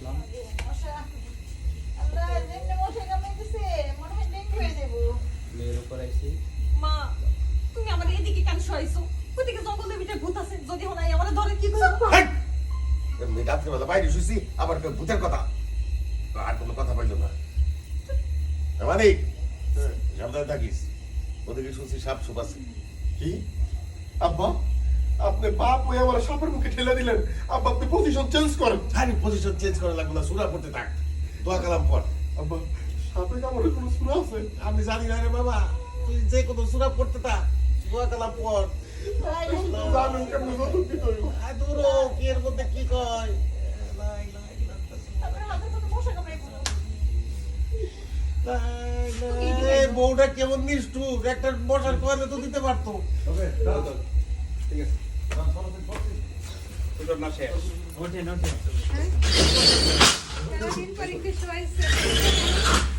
রাখলাম মেয়ের উপর মা তুমি আমার এদিকে কেন শোয়াইছো ওদিকে জঙ্গলে বিটা ভূত আছে যদি হলাই আমার ধরে কি করব? রাত্রে বেলা বাইরে শুইছি আবার ভূতের কথা। আর কোনো কথা পাইলো না। মানে সাবধানে থাকিস। ওদিকে শুনছি সাপ সুপ আছে। কি? আব্বা? আপনি বাপ হয়ে আমার সাপের মুখে ঠেলে দিলেন। আব্বা আপনি পজিশন চেঞ্জ করেন। আরে পজিশন চেঞ্জ করা লাগবে না সুরা পড়তে থাক। দোয়া কালাম পর আব্বা সাপে কামড়ে কোনো সুরা আছে? আমি জানি না রে বাবা তুই যে কত সুরা পড়তে থাক। দোয়া কালাম পর জানেন কেমন আয় দূর কি এর মধ্যে কি কয়? কোনো বউটা কেমন নিষ্ঠুর একটা বসার কয়লে তো দিতে পারতো। but not shared. Not here, not here. Huh? Seventeen for English voice.